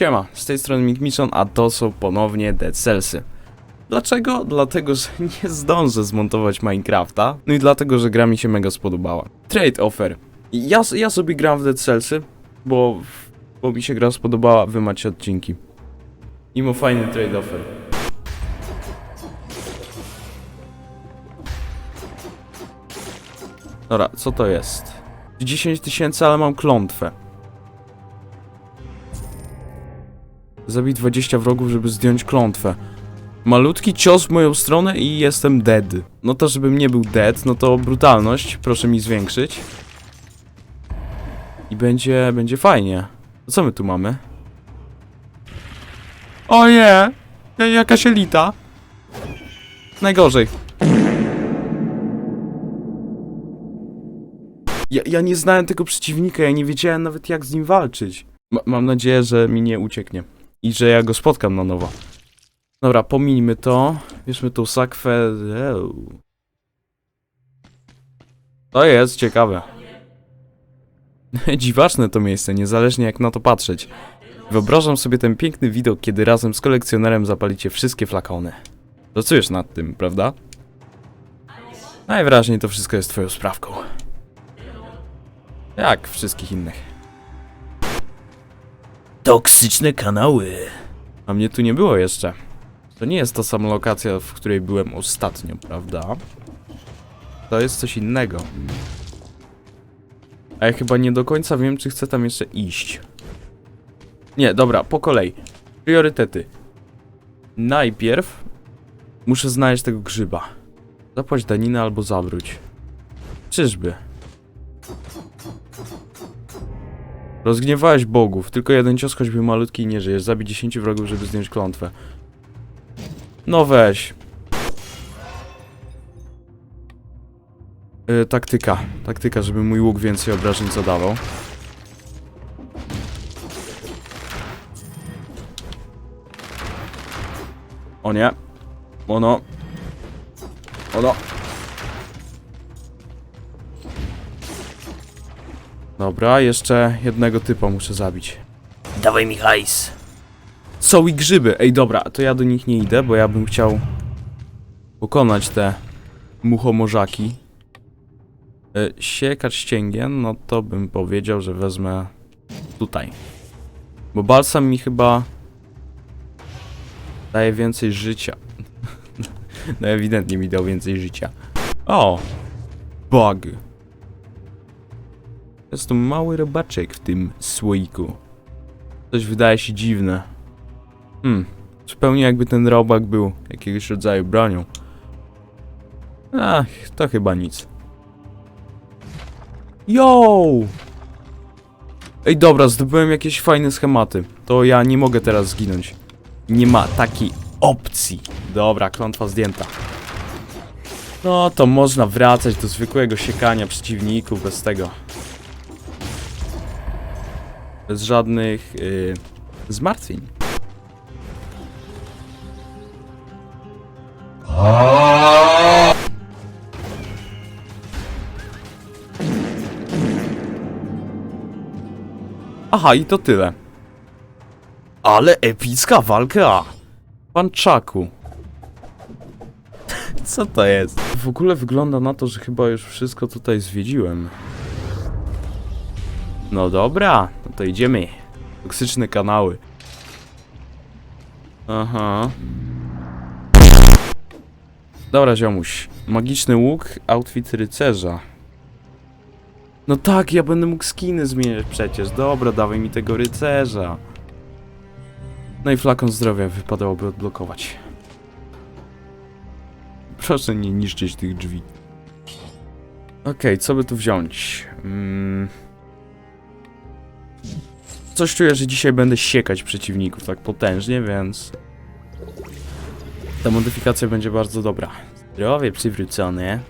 Siema, z tej strony Mick Mission, a to są ponownie Dead Cellsy. Dlaczego? Dlatego, że nie zdążę zmontować Minecrafta, no i dlatego, że gra mi się mega spodobała. Trade offer. Ja, ja sobie gram w Dead Cellsy, bo, bo mi się gra spodobała, wy macie odcinki. Imo fajny trade offer. Dobra, co to jest? 10 tysięcy, ale mam klątwę. Zabij 20 wrogów, żeby zdjąć klątwę. Malutki cios w moją stronę i jestem dead. No to żebym nie był dead, no to brutalność, proszę mi zwiększyć. I będzie, będzie fajnie. Co my tu mamy? O nie! Ja- Jakaś elita. Najgorzej. Ja, ja nie znałem tego przeciwnika, ja nie wiedziałem nawet jak z nim walczyć. Ma, mam nadzieję, że mi nie ucieknie. I że ja go spotkam na nowo. Dobra, pomińmy to. Bierzmy tą sakwę. To jest ciekawe. Dziwaczne to miejsce, niezależnie jak na to patrzeć. Wyobrażam sobie ten piękny widok, kiedy razem z kolekcjonerem zapalicie wszystkie flakony. Pracujesz nad tym, prawda? Najwyraźniej to wszystko jest twoją sprawką. Jak wszystkich innych. Toksyczne kanały. A mnie tu nie było jeszcze. To nie jest ta sama lokacja, w której byłem ostatnio, prawda? To jest coś innego. A ja chyba nie do końca wiem, czy chcę tam jeszcze iść. Nie, dobra, po kolei. Priorytety. Najpierw muszę znaleźć tego grzyba. Zapłać daninę albo zawróć. Czyżby? Rozgniewałeś bogów, tylko jeden cios, choćby malutki i nie żyjesz. Zabij 10 wrogów, żeby zdjąć klątwę. No weź. Yy, taktyka. Taktyka, żeby mój łuk więcej obrażeń zadawał. O nie. Ono. Ono. Dobra, jeszcze jednego typa muszę zabić. Dawaj mi hajs. Są i grzyby. Ej, dobra, to ja do nich nie idę, bo ja bym chciał pokonać te muchomorzaki. E, siekacz ścięgien, no to bym powiedział, że wezmę tutaj. Bo balsam mi chyba daje więcej życia. no ewidentnie mi dał więcej życia. O! Bug. Jest to mały robaczek w tym słoiku. Coś wydaje się dziwne. Hmm, zupełnie jakby ten robak był jakiegoś rodzaju bronią. Ach, to chyba nic. Yo! Ej, dobra, zdobyłem jakieś fajne schematy. To ja nie mogę teraz zginąć. Nie ma takiej opcji. Dobra, klątwa zdjęta. No, to można wracać do zwykłego siekania przeciwników bez tego. Bez żadnych yy, zmartwień. Aha, i to tyle. Ale epicka walka! Panczaku. Co to jest? W ogóle wygląda na to, że chyba już wszystko tutaj zwiedziłem. No dobra, no to idziemy. Toksyczne kanały. Aha. Dobra, ziomuś. Magiczny łuk, outfit rycerza. No tak, ja będę mógł skiny zmieniać przecież. Dobra, dawaj mi tego rycerza. No i flakon zdrowia wypadałoby odblokować. Proszę nie niszczyć tych drzwi. Okej, co by tu wziąć? Mm. Coś czuję, że dzisiaj będę siekać przeciwników tak potężnie, więc... Ta modyfikacja będzie bardzo dobra. Zdrowie przywrócone.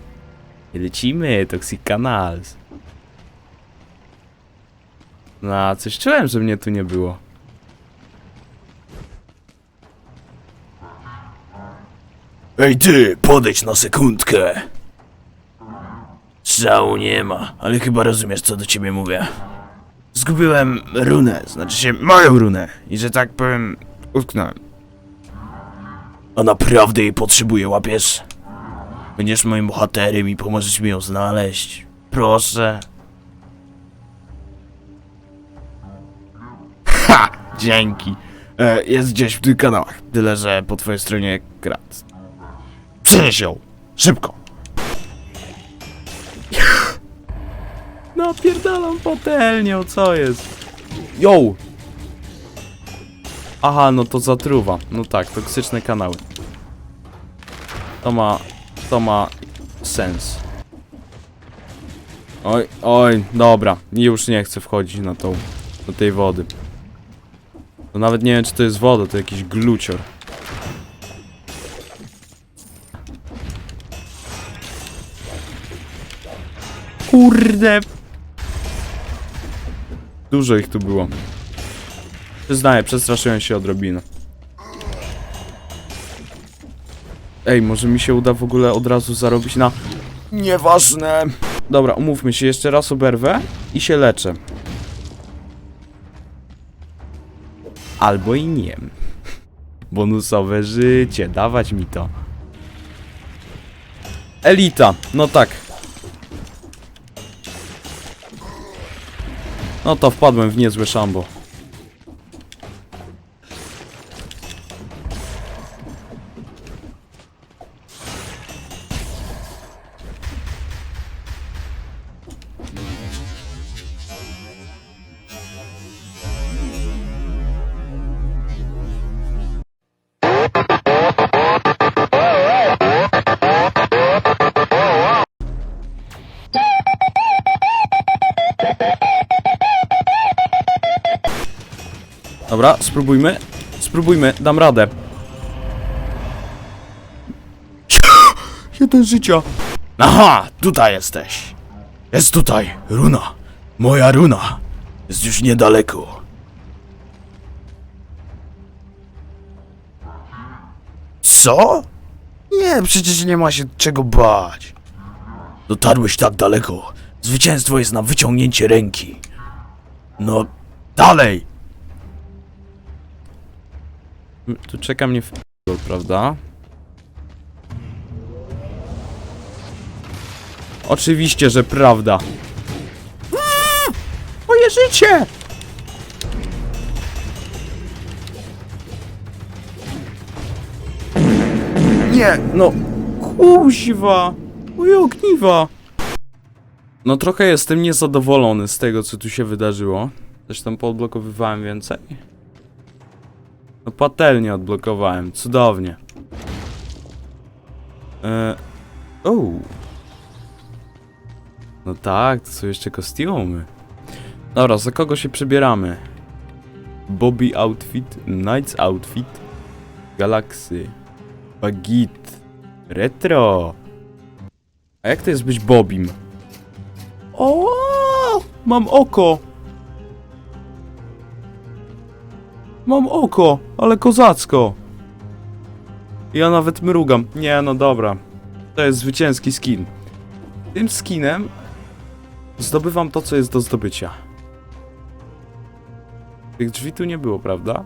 I lecimy, Toxic Canals. No, coś czułem, że mnie tu nie było. Ej ty, podejdź na sekundkę. Szału nie ma, ale chyba rozumiesz co do ciebie mówię. Zgubiłem runę, znaczy się moją runę. I że tak powiem, utknąłem. A naprawdę jej potrzebuję, łapiesz? Będziesz moim bohaterem i pomożesz mi ją znaleźć. Proszę. Ha! Dzięki. E, jest gdzieś w tych kanałach. Tyle, że po twojej stronie krat. Przynieś ją! Szybko! Napierdalam patelnią, co jest? Yo! Aha, no to zatruwa. No tak, toksyczne kanały. To ma... to ma sens. Oj, oj, dobra. Już nie chcę wchodzić na tą... do tej wody. To nawet nie wiem, czy to jest woda, to jakiś glucior. Kurde! Dużo ich tu było. Przyznaję, przestraszyłem się odrobinę. Ej, może mi się uda w ogóle od razu zarobić na... Nieważne! Dobra, umówmy się, jeszcze raz oberwę i się leczę. Albo i nie. Bonusowe życie, dawać mi to. Elita, no tak. No to wpadłem w niezłe szambo. Dobra, spróbujmy. Spróbujmy, dam radę. Jeden życia. Aha, tutaj jesteś. Jest tutaj, runa. Moja runa. Jest już niedaleko. Co? Nie, przecież nie ma się czego bać. Dotarłeś tak daleko. Zwycięstwo jest na wyciągnięcie ręki. No, dalej. Tu czeka mnie w prawda? Oczywiście, że prawda. Moje życie! Nie, no, kuźwa, moje ogniwa. No trochę jestem niezadowolony z tego, co tu się wydarzyło. Zresztą poodblokowywałem więcej. No patelnię odblokowałem, cudownie. Eee, o. No tak, to są jeszcze kostiumy. Dobra, za kogo się przebieramy? Bobby outfit, Knights outfit, Galaxy, Bagit, Retro. A jak to jest być Bobim? O, mam oko. Mam oko, ale kozacko. Ja nawet mrugam. Nie, no dobra. To jest zwycięski skin. Tym skinem zdobywam to, co jest do zdobycia. Tych drzwi tu nie było, prawda?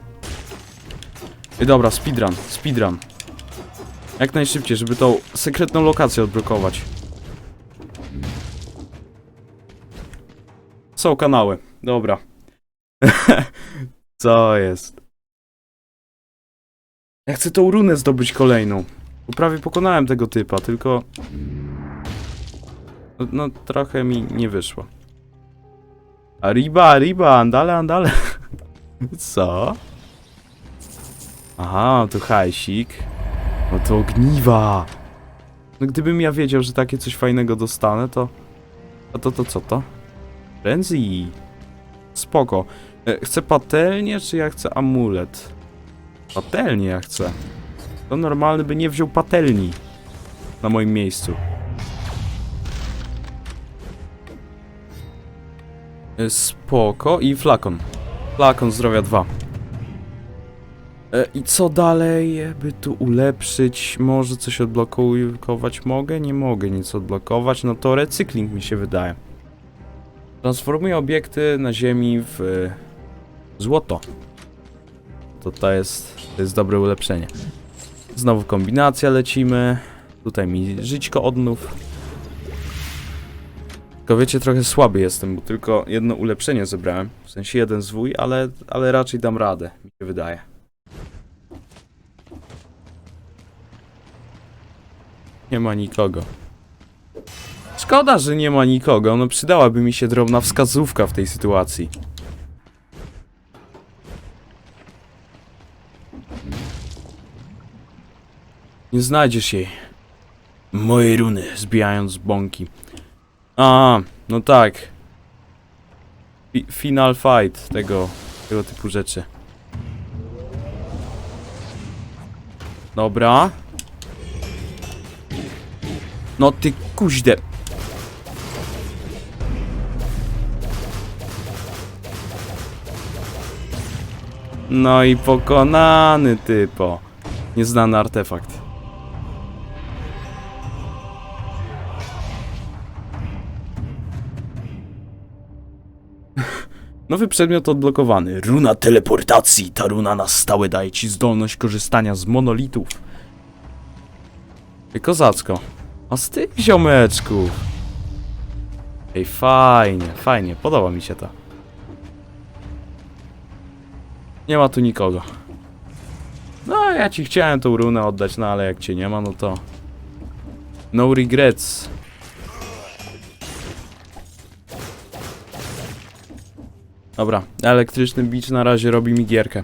I dobra, speedrun, speedrun. Jak najszybciej, żeby tą sekretną lokację odblokować. Są kanały, dobra. Co jest? Ja chcę tą runę zdobyć kolejną. Bo prawie pokonałem tego typa, tylko... No, no trochę mi nie wyszło. Arriba, arriba, andale, andale. Co? Aha, to hajsik. No to ogniwa. No gdybym ja wiedział, że takie coś fajnego dostanę, to... A to, to co to? Frenzy. Spoko. E, Chcę patelnię, czy ja chcę amulet? Patelnię ja chcę. To normalny by nie wziął patelni. Na moim miejscu. E, Spoko. I flakon. Flakon zdrowia 2. E, I co dalej, by tu ulepszyć? Może coś odblokować mogę? Nie mogę nic odblokować. No to recykling mi się wydaje. Transformuję obiekty na ziemi w złoto. To to jest, to jest dobre ulepszenie. Znowu kombinacja lecimy. Tutaj mi żyćko odnów. Tylko wiecie, trochę słaby jestem, bo tylko jedno ulepszenie zebrałem. W sensie jeden zwój, ale, ale raczej dam radę, mi się wydaje. Nie ma nikogo. Szkoda, że nie ma nikogo, no przydałaby mi się drobna wskazówka w tej sytuacji. Nie znajdziesz jej. Moje runy, zbijając bąki. A, no tak. Fi final fight tego, tego typu rzeczy. Dobra. No ty kuźde. No i pokonany typo. Nieznany artefakt. Nowy przedmiot odblokowany. Runa teleportacji, ta runa na stałe daje ci zdolność korzystania z monolitów. Ej, Kozacko. A z tych ziomeczków. Ej, fajnie, fajnie, podoba mi się to. Nie ma tu nikogo. No, ja ci chciałem tą runę oddać, no ale jak cię nie ma, no to... No regrets. Dobra, elektryczny bicz na razie robi mi gierkę.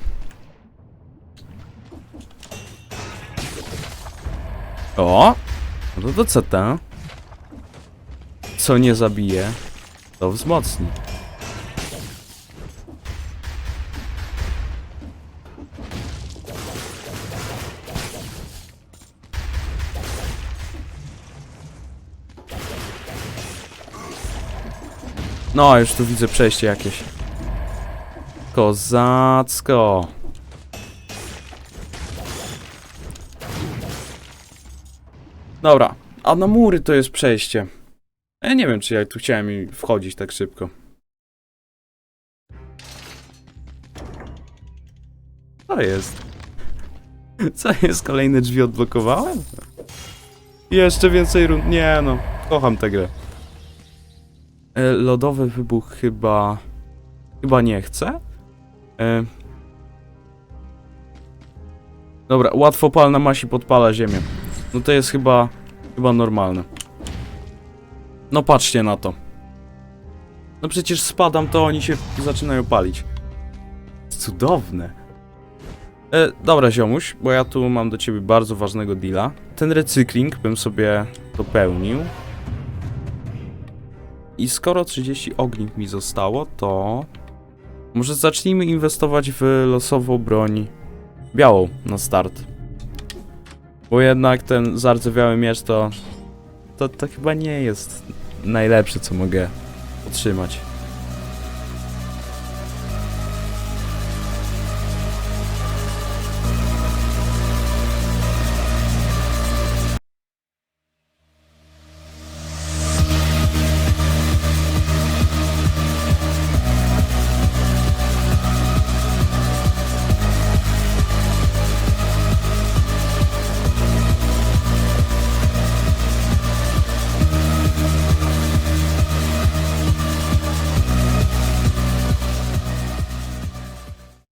O! No to, to co to? Co nie zabije, to wzmocni. No, już tu widzę przejście jakieś. Kozacko. Dobra, a na mury to jest przejście. Ja nie wiem, czy ja tu chciałem wchodzić tak szybko. Co jest? Co jest? Kolejne drzwi odblokowałem? Jeszcze więcej rund. Nie no, kocham tę grę. E, lodowy wybuch chyba... Chyba nie chcę. E... Dobra, łatwopalna masi podpala ziemię. No to jest chyba, chyba normalne. No patrzcie na to. No przecież spadam, to oni się zaczynają palić. Cudowne. E, dobra ziomuś, bo ja tu mam do ciebie bardzo ważnego deala. Ten recykling bym sobie dopełnił. I skoro 30 ogniw mi zostało, to... Może zacznijmy inwestować w losową broń białą na start. Bo jednak ten zardzewiały miecz to, to... To chyba nie jest najlepsze, co mogę otrzymać.